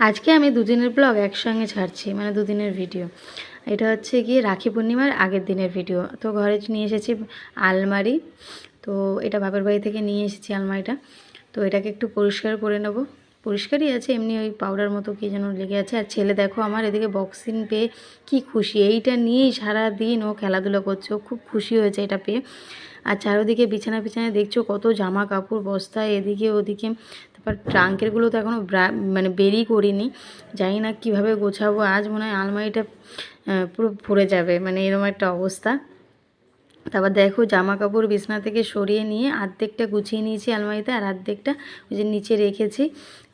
আজকে আমি দুদিনের ব্লগ একসঙ্গে ছাড়ছি মানে দুদিনের ভিডিও এটা হচ্ছে গিয়ে রাখি পূর্ণিমার আগের দিনের ভিডিও তো ঘরে নিয়ে এসেছি আলমারি। তো এটা বাপের বাড়ি থেকে নিয়ে এসেছি আলমারিটা। তো এটাকে একটু পরিষ্কার করে নেব। পরিষ্কারই আছে, এমনি ওই পাউডার মতো কী যেন লেগে আছে। আর ছেলে দেখো আমার এদিকে বক্সিং পেয়ে কি খুশি। এইটা নিয়েই সারা দিন ও খেলাধুলা করছে, ও খুব খুশি হয়েছে এটা পেয়ে। আর চারোদিকে বিছানা বিছানা দেখছ কত জামা কাপড় বস্তায়, এদিকে ওদিকে তারপর ট্রাঙ্কেরগুলো তো এখনও মানে বেরই করিনি। জানি না কীভাবে গোছাবো, আজ মনে হয় আলমারিটা পুরো ভরে যাবে মানে এরকম একটা অবস্থা। তারপর দেখো জামা কাপড় বিছনা থেকে সরিয়ে নিয়ে অর্ধেকটা গুছিয়ে নিয়েছি আলমারিতে, আর অর্ধেকটা ওই যে নিচে রেখেছি।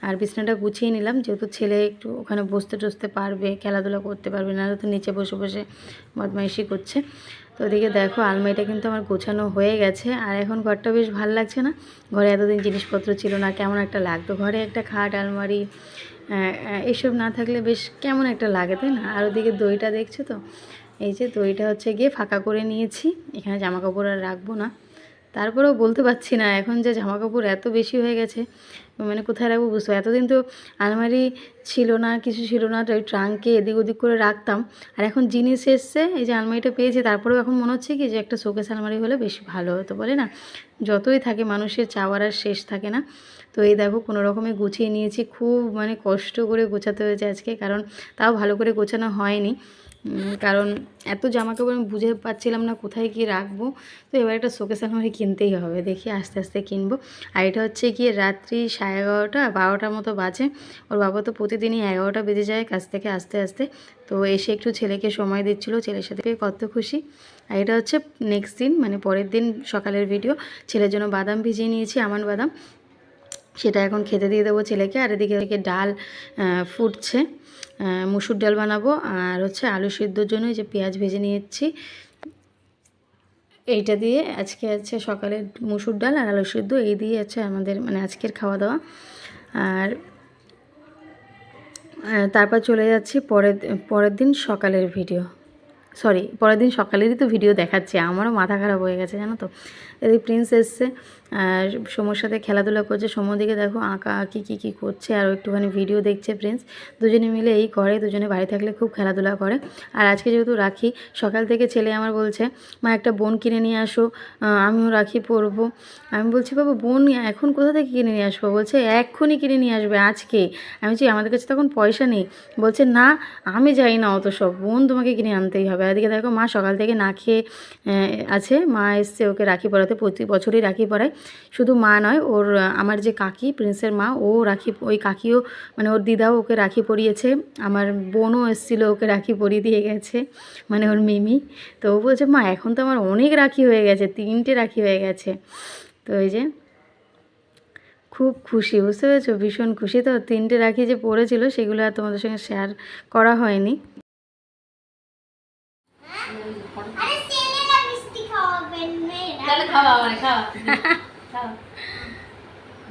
আর বিছনাটা গুছিয়ে নিলাম, যেহেতু ছেলে একটু ওখানে বসতে টসতে পারবে, খেলাধুলা করতে পারবে না তো নিচে বসে বসে বদমাইশি করছে। তো ওদিকে দেখো আলমারিটা কিন্তু আমার গোছানো হয়ে গেছে। আর এখন ঘরটা বেশ ভালো লাগছে না? ঘরে এতদিন জিনিসপত্র ছিল না, কেমন একটা লাগতো? ঘরে একটা খাট, আলমারি এসব না থাকলে বেশ কেমন একটা লাগে, তাই না? আর ওদিকে দইটা দেখছ তো? এই যে দইটা হচ্ছে গিয়ে ফাঁকা করে নিয়েছি। এখানে জামা কাপড় আর রাখব না। তারপরেও বলতে পারছি না, এখন যে জামা কাপড় এত বেশি হয়ে গেছে মানে কোথায় রাখব বুঝতে পারছি। এতদিন তো আলমারি ছিল না, কিছু ছিল না ওই ট্রাঙ্কে এদিক ওদিক করে রাখতাম। আর এখন জিনিস এসছে, এই যে আলমারিটা পেয়েছি, তারপরেও এখন মনে হচ্ছে কি যে একটা শোকেস আলমারি হলে বেশি ভালো হতো, বলে না? যতই থাকে, মানুষের চাওয়ার আর শেষ থাকে না। তো এই দেখো, কোনো রকমে গুছিয়ে নিয়েছি, খুব মানে কষ্ট করে গোছাতে হয়েছে আজকে, কারণ তাও ভালো করে গোছানো হয়নি। কারণ এত জামা কাপড় আমি বুঝে পাচ্ছিলাম না কোথায় কি রাখব। তো এবার একটা শোকেস আলমারি কিনতেই হবে, দেখি আস্তে আস্তে কিনবো। আর এটা হচ্ছে গিয়ে রাত্রি সাড়ে এগারোটা, বারোটার মতো বাজে। ওর বাবা তো প্রতিদিনই এগারোটা বেজে যায় কাছ থেকে আস্তে আস্তে। তো এসে একটু ছেলেকে সময় দিচ্ছিল, ছেলের সাথে কত খুশি। আর এটা হচ্ছে নেক্সট দিন মানে পরের দিন সকালের ভিডিও ছেলের জন্য বাদাম ভিজিয়ে নিয়েছি আমান বাদাম। সেটা এখন খেতে দিয়ে দেবো ছেলেকে। আর এদিকে এদিকে ডাল ফুটছে। মুসুর ডাল বানাবো। আর হচ্ছে আলু সিদ্ধর জন্য যে পেঁয়াজ ভেজে নিয়েছি। এইটা দিয়ে আজকে আছে সকালে মুসুর ডাল আর আলু সিদ্ধ। এই দিয়ে আছে আমাদের মানে আজকের খাওয়া দাওয়া। আর তারপর চলে যাচ্ছি পরের পরের দিন সকালের ভিডিও সরি পরের দিন সকালেরই তো ভিডিও দেখাচ্ছে। আমারও মাথা খারাপ হয়ে গেছে, জানো তো। এদিকে প্রিন্স এসছে, আর সমর সাথে খেলাধুলা করছে। সমর দিকে দেখো আঁকা, আঁকি, কী কী করছে, আর একটুখানি ভিডিও দেখছে প্রিন্স দুজনে মিলে এই করে দুজনে বাড়ি থাকলে খুব খেলাধুলা করে। আর আজকে যেহেতু রাখি, সকাল থেকে ছেলে আমার বলছে, মা, একটা বোন কিনে নিয়ে আসো। আমিও রাখি পরবো। আমি বলছি, বাবা, বোন এখন কোথা থেকে কিনে নিয়ে আসব? বলছে, এক্ষুনি কিনে নিয়ে আসবে আজকে। আমি বলছি, আমাদের কাছে তখন পয়সা নেই। বলছে, না, আমি যাই না অত সব। বোন তোমাকে কিনে আনতেই হবে। আর এদিকে দেখো মা সকাল থেকে না খেয়ে আছে। মা এসছে ওকে রাখি পরাতে, প্রতি বছরই রাখি পরায়। শুধু মা নয়, ওর, আমার যে কাকি, প্রিন্সের মা, ও রাখি, ওই কাকিও মানে ওর দিদাও ওকে রাখি পরিয়েছে। আমার বোনও এসেছিল ওকে রাখি পরিয়ে দিয়ে গেছে মানে ওর মিমি। তো ও বলছে, মা, এখন তো আমার অনেক রাখি হয়ে গেছে, তিনটে রাখি হয়ে গেছে। তো এই যে, খুব খুশি, বুঝতে পেরেছ? ভীষণ খুশি। তো তিনটে রাখি যে পড়েছিল, সেগুলো আর তোমাদের সঙ্গে শেয়ার করা হয়নি। তাহলে খাওয়া আমার খাওয়া খাওয়া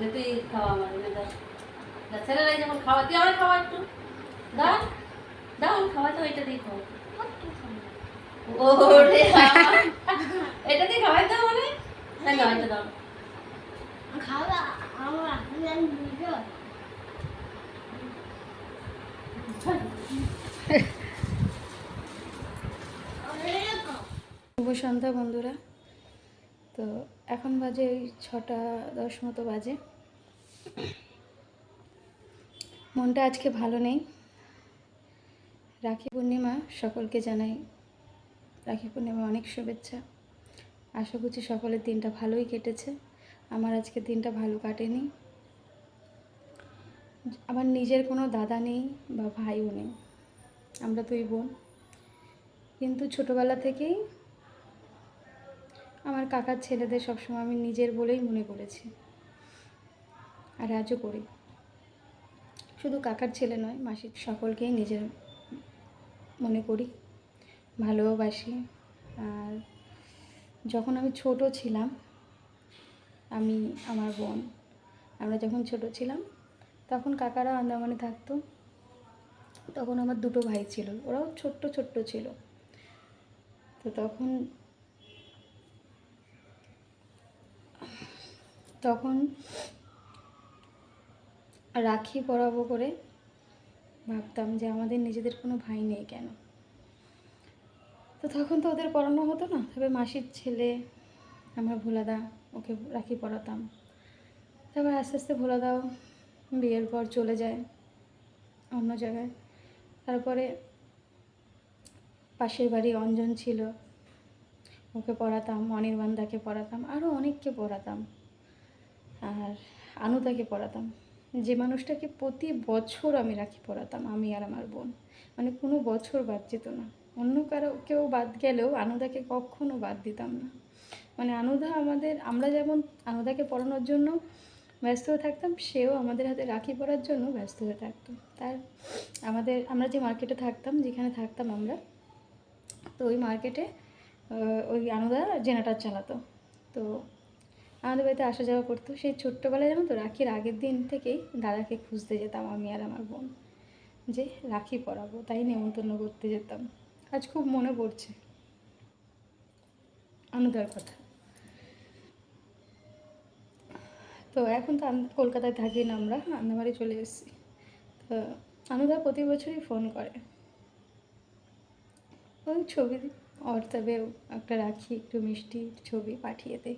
তুই খাওয়া আমার দাও যেমন খাওয়া তুই আমার খাওয়া একটু দাও দাও খাওয়া তো এটা দিয়ে খাওয়া ওরে এটা দিয়ে খাওয়াই দাও মানে না দাও এটা দাও খাওয়া আমার আপনার বুঝো শুভ সন্ধ্যা বন্ধুরা। তো এখন বাজে ওই ছটা দশ মতো বাজে। মনটা আজকে ভালো নেই। রাখি পূর্ণিমা সকলকে জানাই রাখি পূর্ণিমা অনেক শুভেচ্ছা। আশা করছি সকলের দিনটা ভালোই কেটেছে। আমার আজকে দিনটা ভালো কাটেনি। আমার নিজের কোনো দাদা নেই বা ভাইও নেই। আমরা দুই বোন। কিন্তু ছোটোবেলা থেকেই আমার কাকার ছেলেদের সবসময় আমি নিজের বলেই মনে করেছি। আর আজও করি। শুধু কাকার ছেলে নয় মাসির সকলকেই নিজের মনে করি ভালোবাসি আর যখন আমি ছোট ছিলাম, আমি, আমার বোন, আমরা যখন ছোট ছিলাম, তখন কাকারা আন্দামানে থাকতো। তখন আমার দুটো ভাই ছিল, ওরাও ছোট্ট ছোট্ট ছিল। তো তখন তখন রাখি পরাবো করে ভাবতাম যে আমাদের নিজেদের কোনো ভাই নেই কেন? তো তখন তো ওদের পড়ানো হতো না। তবে মাসির ছেলে, আমার ভোলাদা, ওকে রাখি পড়াতাম। তারপর আস্তে আস্তে ভোলাদাও বিয়ের পর চলে যায় অন্য জায়গায়। তারপরে পাশের বাড়ি অঞ্জন ছিল। ওকে পড়াতাম অনির্বাণদাকে পড়াতাম আরও অনেককে পড়াতাম। আর আনুদাকে পড়াতাম। যে মানুষটাকে প্রতি বছর আমি রাখি পড়াতাম, আমি আর আমার বোন। মানে কোনো বছর বাদ যেত না। অন্য কারও কেউ বাদ গেলেও আনুদাকে কখনো বাদ দিতাম না। মানে আনুদা আমাদের, আমরা যেমন আনুদাকে পড়ানোর জন্য ব্যস্ত হয়ে থাকতাম, সেও আমাদের হাতে রাখি পরার জন্য ব্যস্ত হয়ে থাকতো। তার আমাদের, আমরা যে মার্কেটে থাকতাম, যেখানে থাকতাম আমরা, তো ওই মার্কেটে ওই আনুদা জেনারেটার চালাতো। তো আমাদের বাড়িতে আসা যাওয়া করতো। সেই ছোট্টবেলায় জানো তো, রাখির আগের দিন থেকেই দাদাকে খুঁজতে যেতাম আমি আর আমার বোন। যে, রাখি পরাবো, তাই নেমন্তন্ন করতে যেতাম। আজ খুব মনে পড়ছে। আনুদার কথা। তো এখন তো কলকাতায় থাকি না আমরা আন্দামারি চলে এসেছি। তো আনুদা প্রতি বছরই ফোন করে। ওই ছবি হোয়াটসঅ্যাপে একটা রাখি, একটু মিষ্টি ছবি পাঠিয়ে দেয়।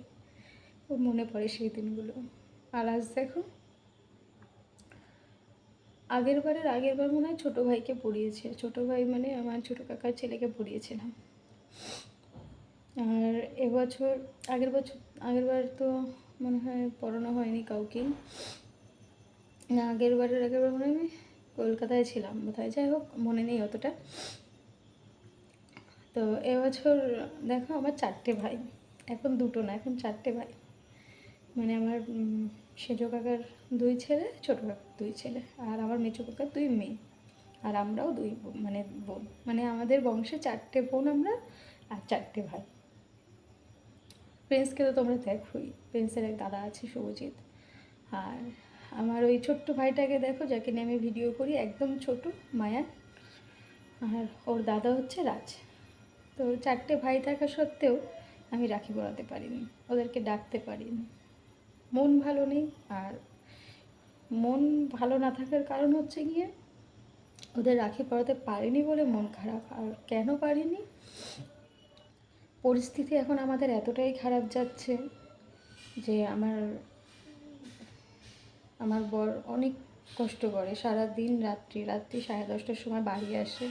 ও মনে পড়ে সেই দিনগুলো। আর আজ দেখো, আগের বারের, আগের বার মনে হয় ছোটো ভাইকে পড়িয়েছে। ছোটো ভাই মানে আমার ছোটো কাকার ছেলেকে পড়িয়েছিলাম। আর এবছর, আগের বছর, আগের বার তো মনে হয় পড়ানো হয়নি কাউকে। না, আগের বারের, আগের বার মনে আমি কলকাতায় ছিলাম বোধহয়। যাই হোক, মনে নেই অতটা। তো এবছর দেখো আমার চারটে ভাই। এখন দুটো না, এখন চারটে ভাই। মানে আমার সেজো কাকার দুই ছেলে, ছোটো কাকার দুই ছেলে, আর আমার মেচো কাকার দুই মেয়ে। আর আমরাও দুই মানে বোন মানে আমাদের বংশে চারটে বোন আমরা আর চারটে ভাই। প্রিন্সকে তো তোমরা দেখোই, প্রিন্সের এক দাদা আছে শুভজিৎ। আর আমার ওই ছোট্ট ভাইটাকে দেখো, যাকে নিয়ে আমি ভিডিও করি, একদম ছোট, মায়া। আর ওর দাদা হচ্ছে রাজ। তো চারটে ভাই থাকা সত্ত্বেও আমি রাখি পড়াতে পারিনি, ওদেরকে ডাকতে পারিনি। মন ভালো নেই আর মন ভালো না থাকার কারণ হচ্ছে গিয়ে ওদের রাখি পড়াতে পারিনি বলে মন খারাপ। আর কেন পারিনি? পরিস্থিতি এখন আমাদের এতটাই খারাপ যাচ্ছে যে আমার আমার বর অনেক কষ্ট করে। সারা দিন রাত্রি রাত্রি সাড়ে দশটার সময় বাড়ি আসে,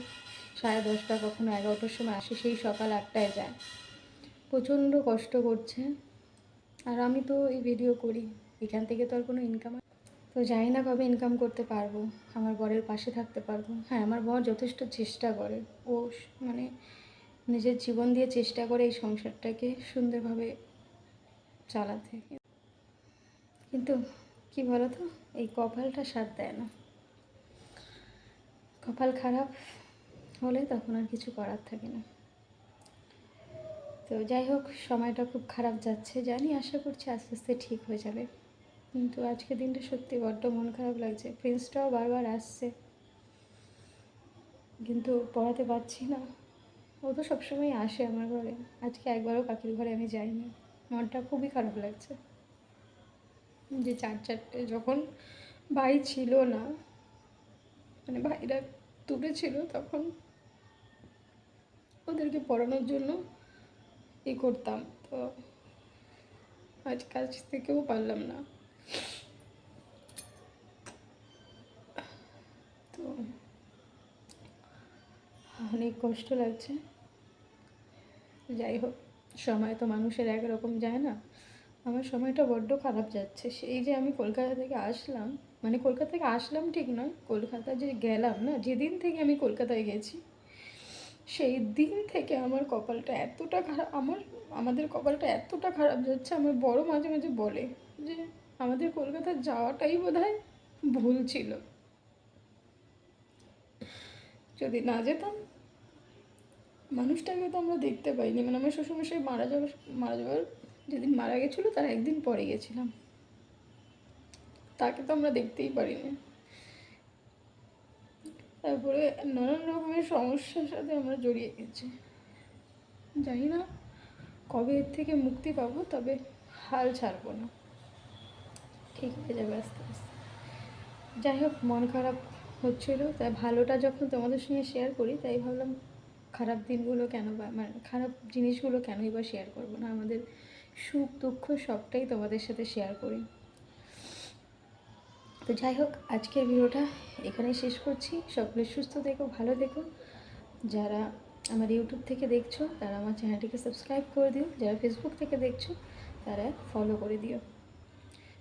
সাড়ে দশটা কখনো এগারোটার সময় আসে, সেই সকাল আটটায় যায়। প্রচণ্ড কষ্ট করছে। আর আমি তো এই ভিডিও করি। এখান থেকে তো আর কোনো ইনকাম তো জানি না কবে ইনকাম করতে পারব। আমার বরের পাশে থাকতে পারব। হ্যাঁ আমার বর যথেষ্ট চেষ্টা করে। ও মানে নিজের জীবন দিয়ে চেষ্টা করে এই সংসারটাকে সুন্দরভাবে চালাতে। কিন্তু কি বলো তো এই কপালটা সাথ দেয় না। কপাল খারাপ হলে তখন আর কিছু করার থাকে না। তো যাই হোক, সময়টা খুব খারাপ যাচ্ছে, জানি, আশা করছি আস্তে আস্তে ঠিক হয়ে যাবে। কিন্তু আজকে দিনটা সত্যি বড্ড মন খারাপ লাগছে, প্রিন্সটাও বারবার আসছে। কিন্তু পড়াতে পারছি না। ও তো সবসময় আসে আমার ঘরে। আজকে একবারও কাকির ঘরে আমি যাইনি। মনটা খুবই খারাপ লাগছে। যে চার চারটে যখন ভাই ছিল না মানে ভাইরা দূরে ছিল তখন ওদেরকে পড়ানোর জন্য ই করতাম, তো আজ কাজ থেকেও পারলাম না। তো অনেক কষ্ট লাগছে। যাই হোক, সময় তো মানুষের একরকম যায় না। আমার সময়টা বড্ড খারাপ যাচ্ছে। সেই যে আমি কলকাতা থেকে আসলাম মানে কলকাতা থেকে আসলাম ঠিক নয়, কলকাতা যে গেলাম না, যেদিন থেকে আমি কলকাতায় গেছি সেই দিন থেকে আমার কপালটা এতটা খারাপ, আমার, আমাদের কপালটা এতটা খারাপ যাচ্ছে, আমার বড় মাঝে মাঝে বলে যে আমাদের কলকাতা যাওয়াটাই বোধ ভুল ছিল। যদি না যেতাম, মানুষটাকে তো আমরা দেখতে পাইনি। মানে আমার শ্বশুরমশাই মারা যাওয়ার মারা যাওয়ার যেদিন মারা গেছিল, তার একদিন পরে গেছিলাম। তাকে তো আমরা দেখতেই পারিনি। তারপরে নানান রকমের সমস্যার সাথে আমরা জড়িয়ে গেছি। জানি না কবে এর থেকে মুক্তি পাবো, তবে হাল ছাড়বো না। ঠিক হয়ে যাবে আস্তে আস্তে। যাই হোক, মন খারাপ হচ্ছিল, তাই ভালোটা যখন তোমাদের সঙ্গে শেয়ার করি, তাই ভাবলাম খারাপ দিনগুলো কেন বা মানে খারাপ জিনিসগুলো কেনই বা শেয়ার করব না? আমাদের সুখ দুঃখ সবটাই তোমাদের সাথে শেয়ার করি। তো যাই হোক, আজকের ভিডিওটা এখানে শেষ করছি। সকলে সুস্থ দেখো ভালো দেখো যারা আমার ইউটিউব থেকে দেখছ, তারা আমার চ্যানেলটিকে সাবস্ক্রাইব করে দিও। যারা ফেসবুক থেকে দেখছ, তারা ফলো করে দিও।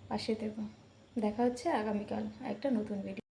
পাশে থেকো। দেখা হচ্ছে আগামীকাল একটা নতুন ভিডিও